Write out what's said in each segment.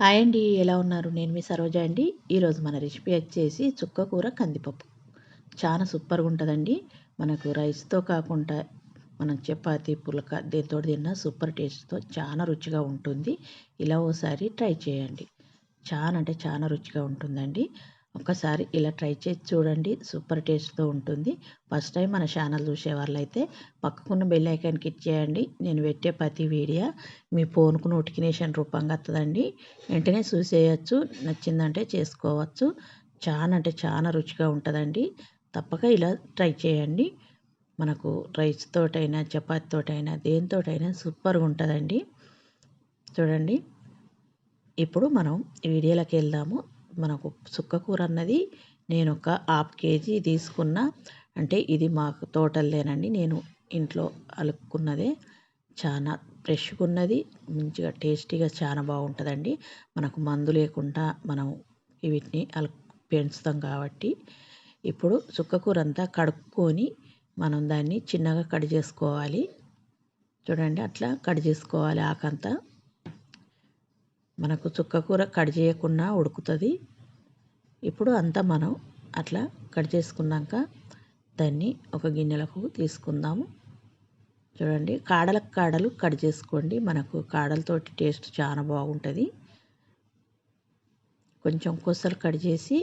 Hi అండి ఎలా ఉన్నారు? నేను మీ సరోజ అండి. ఈరోజు మన రెసిపీ వచ్చేసి చుక్క కూర కందిపప్పు. చాలా సూపర్గా ఉంటుందండి. మనకు రైస్తో కాకుండా మనం చపాతి పులక దీంతో తిన్నా సూపర్ టేస్ట్తో చాలా రుచిగా ఉంటుంది. ఇలా ఓసారి ట్రై చేయండి. చాలా అంటే చాలా రుచిగా ఉంటుందండి. ఒక్కసారి ఇలా ట్రై చేసి చూడండి. సూపర్ టేస్ట్తో ఉంటుంది. ఫస్ట్ టైం మన ఛానల్ చూసే వాళ్ళైతే పక్కకున్న బెల్ ఐకాన్ క్లిక్ చేయండి. నేను పెట్టే ప్రతి వీడియో మీ ఫోన్కు నోటిఫికేషన్ రూపంగా వస్తుందండి. వెంటనే చూసేయచ్చు నచ్చిందంటే చేసుకోవచ్చు. చాలా అంటే చాలా రుచిగా ఉంటుందండి. తప్పక ఇలా ట్రై చేయండి. మనకు రైస్ తోటైనా చపాతి తోటైనా దేనితోటైనా సూపర్గా ఉంటుందండి. చూడండి. ఇప్పుడు మనం వీడియోలోకి వెళ్దాము. మనకు చుక్కకూర అన్నది నేను ఒక హాఫ్ కేజీ తీసుకున్న. అంటే ఇది మాకు తోటలేనండి నేను ఇంట్లో అలుక్కున్నదే చాలా ఫ్రెష్గా ఉన్నది మంచిగా టేస్టీగా చాలా బాగుంటుందండి. మనకు మందు లేకుండా మనం వీటిని అలు పెంచుతాం కాబట్టి. ఇప్పుడు చుక్కకూర అంతా కడుక్కొని మనం దాన్ని చిన్నగా కట్ చేసుకోవాలి చూడండి అట్లా కట్ చేసుకోవాలి ఆకంతా. మనకు చుక్కకూర కట్ చేయకుండా ఉడుకుతుంది. ఇప్పుడు అంతా మనం అట్లా కట్ చేసుకున్నాక దాన్ని ఒక గిన్నెలకు తీసుకుందాము. చూడండి కాడలకు కాడలు కట్ చేసుకోండి. మనకు కాడలతోటి టేస్ట్ చాలా బాగుంటుంది. కొంచెం కొసలు కట్ చేసి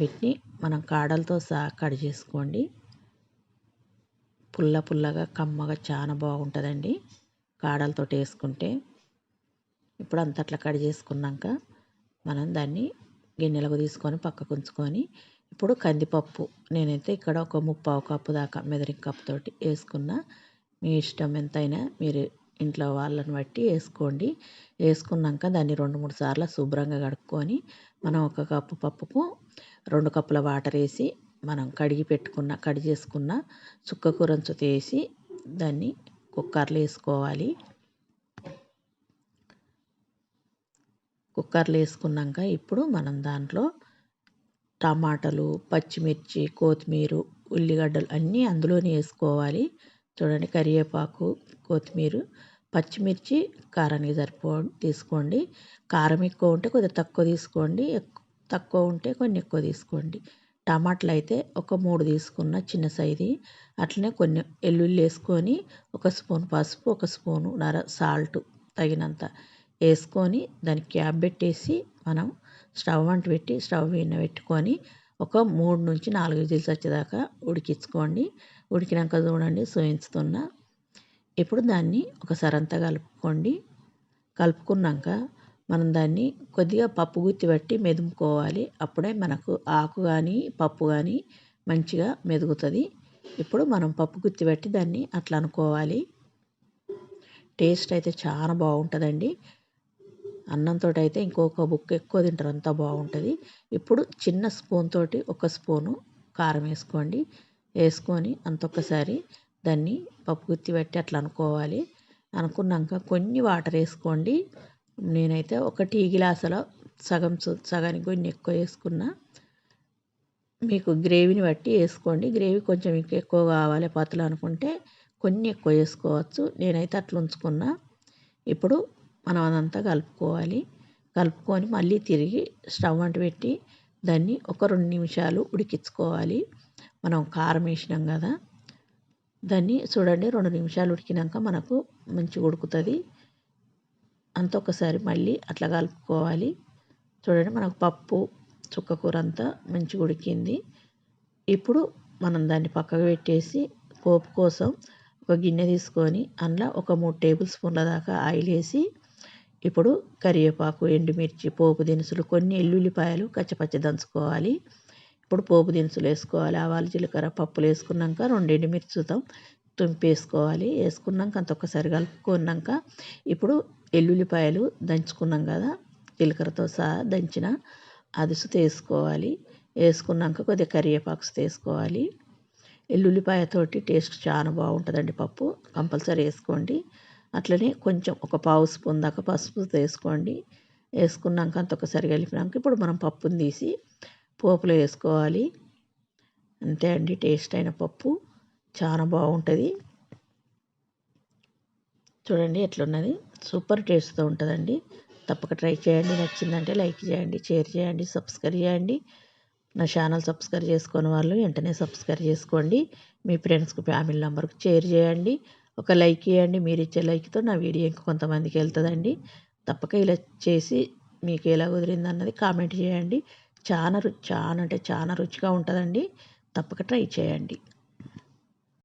వీటిని మనం కాడలతో సహా కట్ చేసుకోండి. పుల్ల పుల్లగా కమ్మగా చాలా బాగుంటుందండి కాడలతో వేసుకుంటే ఇప్పుడు అంత అట్లా కట్ చేసుకున్నాక మనం దాన్ని గిన్నెలకు తీసుకొని పక్కకు ఉంచుకొని ఇప్పుడు కందిపప్పు నేనైతే ఇక్కడ ఒక ముప్పావు కప్పు దాకా మెదరింగ్ కప్పుతోటి వేసుకున్న. మీ ఇష్టం ఎంతైనా మీరు ఇంట్లో వాళ్ళని బట్టి వేసుకోండి. వేసుకున్నాక దాన్ని రెండు మూడు సార్లు శుభ్రంగా కడుక్కొని మనం ఒక కప్పు పప్పుకు రెండు కప్పుల వాటర్ వేసి మనం కడిగి పెట్టుకున్న కడి చేసుకున్న చుక్క కూరంచు తీసి దాన్ని కుక్కర్లో వేసుకోవాలి. కుక్కర్లో వేసుకున్నాక ఇప్పుడు మనం దాంట్లో టమాటాలు పచ్చిమిర్చి కొత్తిమీర ఉల్లిగడ్డలు అన్నీ అందులోనే వేసుకోవాలి. చూడండి కరివేపాకు కొత్తిమీర పచ్చిమిర్చి కారానికి సరిపో తీసుకోండి. కారం ఎక్కువ ఉంటే కొద్దిగా తక్కువ తీసుకోండి. తక్కువ ఉంటే కొన్ని ఎక్కువ తీసుకోండి. టమాటాలు అయితే ఒక మూడు తీసుకున్న చిన్న సైజు. అట్లనే కొన్ని ఎల్లుల్లి వేసుకొని ఒక స్పూన్ పసుపు ఒక స్పూను నర సాల్ట్ తగినంత. వేసుకొని దానికి క్యాప్ పెట్టేసి మనం స్టవ్ వంట పెట్టి స్టవ్ మీద పెట్టుకొని ఒక మూడు నుంచి నాలుగు విజిల్స్ వచ్చేదాకా ఉడికించుకోండి. ఉడికినాక చూడండి సోయించుతున్నా. ఇప్పుడు దాన్ని ఒకసారి అంతా కలుపుకోండి. కలుపుకున్నాక మనం దాన్ని కొద్దిగా పప్పు గుత్తి పట్టి మెదుముకోవాలి. అప్పుడే మనకు ఆకు కానీ పప్పు కానీ మంచిగా మెదుగుతుంది. ఇప్పుడు మనం పప్పు గుత్తి పట్టి దాన్ని అట్లా అనుకోవాలి. టేస్ట్ అయితే చాలా బాగుంటుందండి. అన్నంతో అయితే ఇంకొక బుక్ ఎక్కువ తింటారు అంత బాగుంటుంది. ఇప్పుడు చిన్న స్పూన్ తోటి ఒక స్పూను కారం వేసుకోండి. వేసుకొని అంతొక్కసారి దాన్ని పప్పు గుత్తి పెట్టి అట్లా అనుకోవాలి. అనుకున్నాక కొన్ని వాటర్ వేసుకోండి. నేనైతే ఒక టీ గ్లాసులో సగం సగానికి కొన్ని ఎక్కువ వేసుకున్నా. మీకు గ్రేవీని బట్టి వేసుకోండి. గ్రేవీ కొంచెం ఇంకా ఎక్కువ కావాలి పతలు అనుకుంటే కొన్ని ఎక్కువ వేసుకోవచ్చు. నేనైతే అట్లా ఉంచుకున్నా. ఇప్పుడు మనం అదంతా కలుపుకోవాలి. కలుపుకొని మళ్ళీ తిరిగి స్టవ్ అంటు పెట్టి దాన్ని ఒక రెండు నిమిషాలు ఉడికించుకోవాలి. మనం కారం వేసినాం కదా దాన్ని చూడండి రెండు నిమిషాలు ఉడికినాక మనకు మంచిగా ఉడుకుతుంది. అంత ఒకసారి మళ్ళీ అట్లా కలుపుకోవాలి. చూడండి మనకు పప్పు చుక్కకూర అంతా మంచిగా ఉడికింది. ఇప్పుడు మనం దాన్ని పక్కకు పెట్టేసి పోపు కోసం ఒక గిన్నె తీసుకొని అందులో ఒక మూడు టేబుల్ స్పూన్ల దాకా ఆయిల్ వేసి ఇప్పుడు కరివేపాకు ఎండుమిర్చి పోపు దినుసులు కొన్ని ఎల్లుల్లిపాయలు కచ్చపచ్చ దంచుకోవాలి. ఇప్పుడు పోపు దినుసులు వేసుకోవాలి. ఆవాలు జీలకర్ర పప్పులు వేసుకున్నాక రెండు ఎండుమిర్చితో తుంపి వేసుకోవాలి. వేసుకున్నాక అంత ఒకసారి కలుపుకున్నాక ఇప్పుడు ఎల్లుల్లిపాయలు దంచుకున్నాం కదా జీలకర్రతో సహా దంచిన అదుసు తీసుకోవాలి. వేసుకున్నాక కొద్దిగా కరివేపాకు తీసుకోవాలి. ఎల్లుల్లిపాయతోటి టేస్ట్ చాలా బాగుంటుందండి పప్పు. కంపల్సరీ వేసుకోండి. అట్లనే కొంచెం ఒక పావు స్పూన్ దాకా పసుపు వేసుకోండి. వేసుకున్నాక అంత ఒకసారి కలిపినాక ఇప్పుడు మనం పప్పుని తీసి పోపులో వేసుకోవాలి. అంతే అండి టేస్ట్ అయిన పప్పు. చాలా బాగుంటుంది. చూడండి ఎట్లున్నది. సూపర్ టేస్ట్తో ఉంటుందండి. తప్పక ట్రై చేయండి. నచ్చిందంటే లైక్ చేయండి షేర్ చేయండి సబ్స్క్రైబ్ చేయండి. నా ఛానల్ సబ్స్క్రైబ్ చేసుకుని వాళ్ళు వెంటనే సబ్స్క్రైబ్ చేసుకోండి. మీ ఫ్రెండ్స్కి ఫ్యామిలీ నెంబర్కి షేర్ చేయండి. ఒక లైక్ ఇవ్వండి మీరు ఇచ్చే లైక్తో నా వీడియో ఇంకా కొంతమందికి వెళ్తుందండి. తప్పక ఇలా చేసి మీకు ఎలా కుదిరింది అన్నది కామెంట్ చేయండి. చాలా రుచి చాలా అంటే చాలా రుచిగా ఉంటుందండి. తప్పక ట్రై చేయండి.